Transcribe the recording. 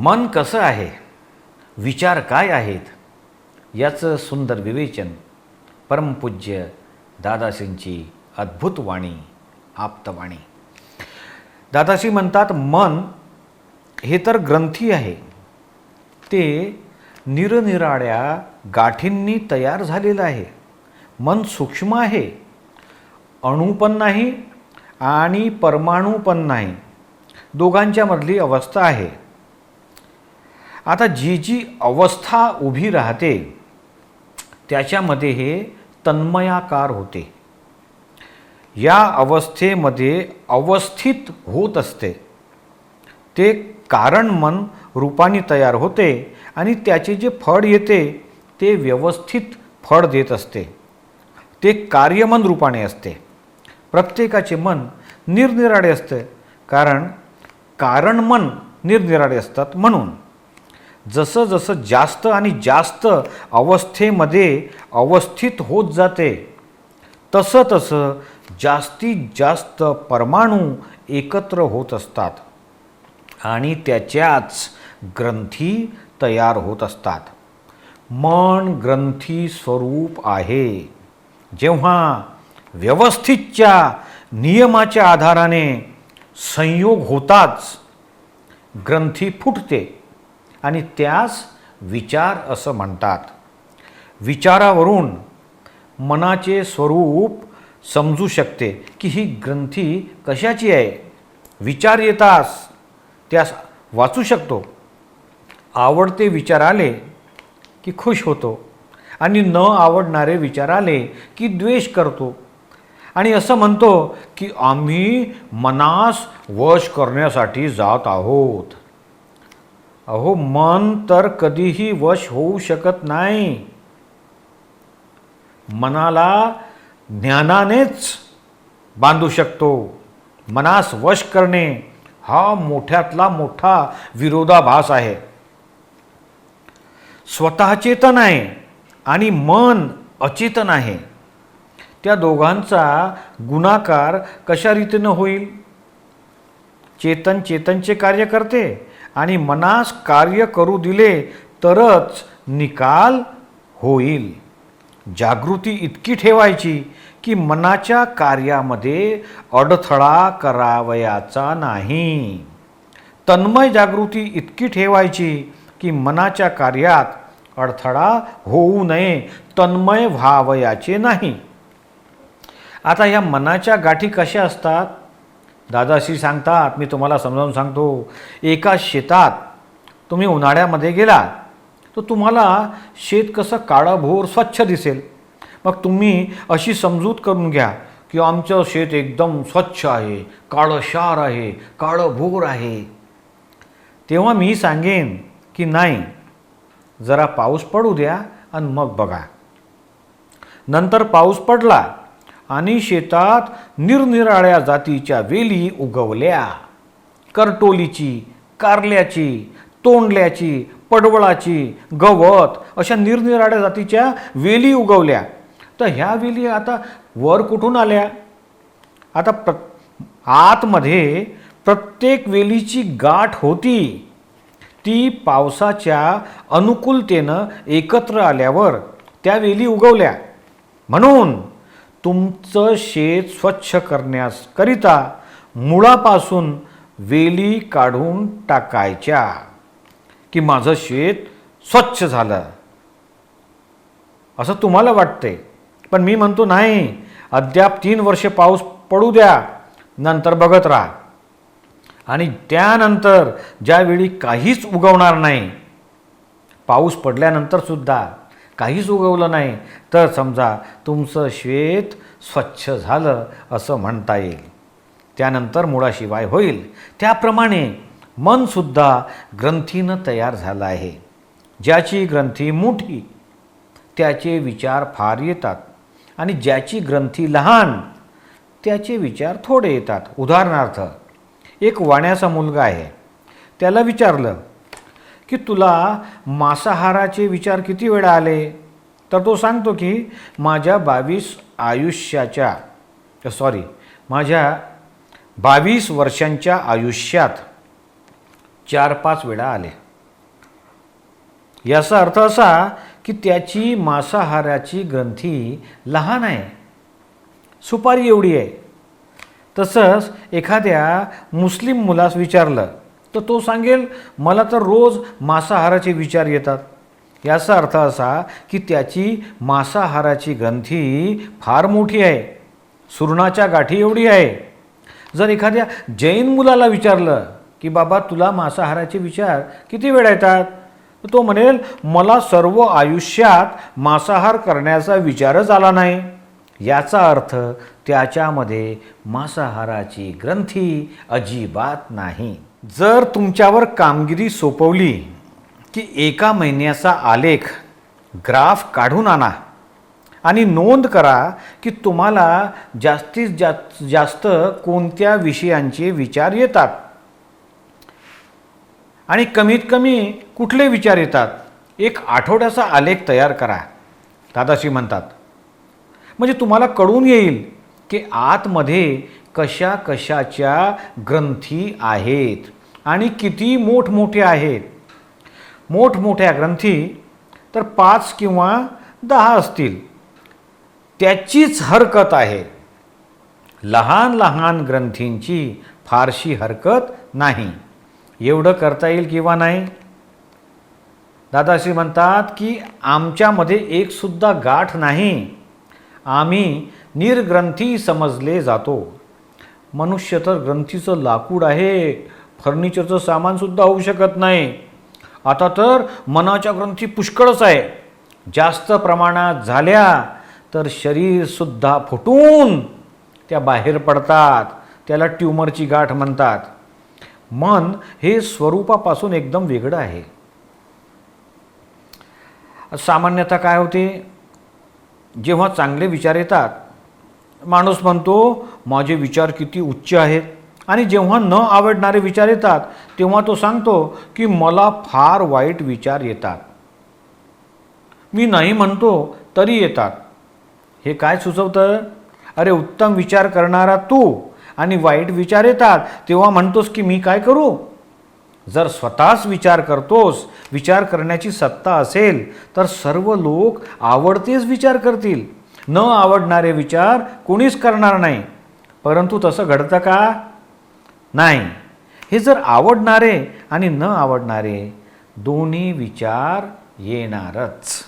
मन कसं आहे? विचार काय आहेत? याचं सुंदर विवेचन परमपूज्य दादासींची अद्भुत वाणी आप्तवाणी दादाशी म्हणतात मन हे तर ग्रंथी आहे. ते निरनिराळ्या गाठींनी तयार झालेलं आहे. मन सूक्ष्म आहे. अणू पण नाही आणि परमाणू पण नाही. दोघांच्यामधली अवस्था आहे. आता जी जी अवस्था उभी राहते त्याच्यामध्ये हे तन्मयाकार होते. या अवस्थेमध्ये अवस्थित होत असते. ते कारण मन रूपाने तयार होते आणि त्याचे जे फळ येते ते व्यवस्थित फळ देत असते. ते कार्यमन रूपाने असते. प्रत्येकाचे मन निरनिराळे असते कारण कारण मन निरनिराळे असतात म्हणून. जसं जसं जास्त आणि जास्त अवस्थेमध्ये अवस्थित होत जाते तसं तसं जास्तीत जास्त परमाणू एकत्र होत असतात आणि त्याच्याच ग्रंथी तयार होत असतात. मन ग्रंथी स्वरूप आहे. जेव्हा व्यवस्थितच्या नियमाच्या आधाराने संयोग होताच ग्रंथी फुटते. आणि त्यास विचार असं म्हणतात. विचारावरून मनाचे स्वरूप समजू शकते की ही ग्रंथी कशाची आहे? विचार येतास त्यास वाचू शकतो. आवडते विचार आले की खुश होतो आणि न आवडणारे विचार आले की द्वेष करतो. आणि असं म्हणतो की आम्ही मनास वश करण्यासाठी जात आहोत. अहो मन तर कधीही वश होऊ शकत नाही. मनाला ज्ञानानेच बांधू शकतो. मनास वश करणे हा मोठ्यातला मोठा विरोधाभास आहे. स्वतः चेतन आहे आणि मन अचेतन आहे त्या दोघांचा गुणाकार कशा रीतीनं होईल? चेतन चेतनचे कार्य करते आणि मनास कार्य करू दिले तरच निकाल होईल. जागृती इतकी ठेवायची की मनाच्या कार्यामध्ये अडथळा करावयाचा नाही. तन्मय जागृती इतकी ठेवायची की मनाच्या कार्यात अडथळा होऊ नये तन्मय व्हावयाचे नाही. आता या मनाच्या गाठी कशा असतात? दादाशी सांगतात मी तुम्हाला समजावून सांगतो. एका शेतात तुम्ही उन्हाळ्यामध्ये गेला तर तुम्हाला शेत कसं काळंभोर स्वच्छ दिसेल. मग तुम्ही अशी समजूत करून घ्या की आमचं शेत एकदम स्वच्छ आहे काळशार आहे काळं भोर आहे. तेव्हा मी सांगेन की नाही जरा पाऊस पडू द्या आणि मग बघा. नंतर पाऊस पडला आणि शेतात निरनिराळ्या जातीच्या वेली उगवल्या. करटोलीची कारल्याची तोंडल्याची पडवळाची गवत अशा निरनिराळ्या जातीच्या वेली उगवल्या. तर ह्या वेली आता वर कुठून आल्या? आता प्र आतमध्ये प्रत्येक वेलीची गाठ होती. ती पावसाच्या अनुकूलतेनं एकत्र आल्यावर त्या वेली उगवल्या. म्हणून तुमचं शेत स्वच्छ करण्याकरिता मुळापासून वेली काढून टाकायच्या. की माझं शेत स्वच्छ झालं. असं तुम्हाला वाटते पण मी म्हणतो नाही. अद्याप तीन वर्षे पाऊस पडू द्या. नंतर बघत राहा. आणि त्यानंतर ज्यावेळी काहीच उगवणार नाही पाऊस पडल्यानंतर सुद्धा काहीच उगवलं नाही. तर समजा तुमचं श्वेत स्वच्छ झालं असं म्हणता येईल. त्यानंतर मुळाशिवाय होईल. त्याप्रमाणे मनसुद्धा ग्रंथीनं तयार झालं आहे. ज्याची ग्रंथी मोठी त्याचे विचार फार येतात. आणि ज्याची ग्रंथी लहान त्याचे विचार थोडे येतात. उदाहरणार्थ एक वाण्याचा मुलगा आहे. त्याला विचारलं की तुला मांसाहाराचे विचार किती वेळा आले? तर तो सांगतो की माझ्या बावीस आयुष्याच्या सॉरी माझ्या बावीस वर्षांच्या आयुष्यात चार पाच वेळा आले. याचा अर्थ असा की त्याची मांसाहाराची ग्रंथी लहान आहे सुपारी एवढी आहे. तसंच एखाद्या मुस्लिम मुलास विचारलं तर तो सांगेल मला तर रोज मांसाहाराचे विचार येतात. याचा अर्थ असा की त्याची मांसाहाराची ग्रंथी फार मोठी आहे. सुरणाच्या गाठी एवढी आहे. जर एखाद्या जैन मुलाला विचारलं की बाबा तुला मांसाहाराचे विचार किती वेळा येतात? तो म्हणेल मला सर्व आयुष्यात मांसाहार करण्याचा विचारच आला नाही. याचा अर्थ त्याच्यामध्ये मांसाहाराची ग्रंथी अजिबात नाही. जर तुमच्यावर कामगिरी सोपवली की एका महिन्याचा आलेख ग्राफ काढून आणा आणि नोंद करा की तुम्हाला जास्तीत जास्त जास्त कोणत्या विषयांचे विचार येतात. आणि कमीत कमी कुठले विचार येतात? एक आठवड्याचा आलेख तयार करा. दादाशी म्हणतात म्हणजे तुम्हाला कळून येईल की आतमध्ये कशा कशाच्या ग्रंथी आहेत. आणि किती मोठमोठे आहेत? मोठमोठ्या ग्रंथी तर पाच किंवा दहा असतील. त्याचीच हरकत आहे. लहान लहान ग्रंथींची फारशी हरकत नाही. एवढं करता येईल किंवा नाही? दादाश्री म्हणतात की आमच्यामध्ये एकसुद्धा गाठ नाही. आम्ही निर्ग्रंथी समजले जातो. मनुष्य तर ग्रंथीचं लाकूड आहे. फर्निचरचं सामानसुद्धा होऊ शकत नाही. आता तर मनाच्या ग्रंथी पुष्कळच आहे. जास्त प्रमाणात झाल्या तर शरीरसुद्धा फुटून त्या बाहेर पडतात. त्याला ट्यूमरची गाठ म्हणतात. मन हे स्वरूपापासून एकदम वेगळं आहे. सामान्यतः काय होते? जेव्हा चांगले विचार येतात माणूस म्हणतो माझे विचार किती उच्च आहेत आणि जेव्हा न आवडणारे विचार येतात तेव्हा तो सांगतो की मला फार वाईट विचार येतात. मी नाही म्हणतो तरी येतात. हे काय सुचवतं? अरे उत्तम विचार करणारा तू आणि वाईट विचार येतात तेव्हा म्हणतोस की मी काय करू? जर स्वतःच विचार करतोस विचार करण्याची सत्ता असेल तर सर्व लोक आवडतेच विचार करतील. न आवडणारे विचार कोणीच करणार नाही. परंतु तसं घडतं का? नाही. हे जर आवडणारे आणि न आवडणारे दोन्ही विचार येणारच.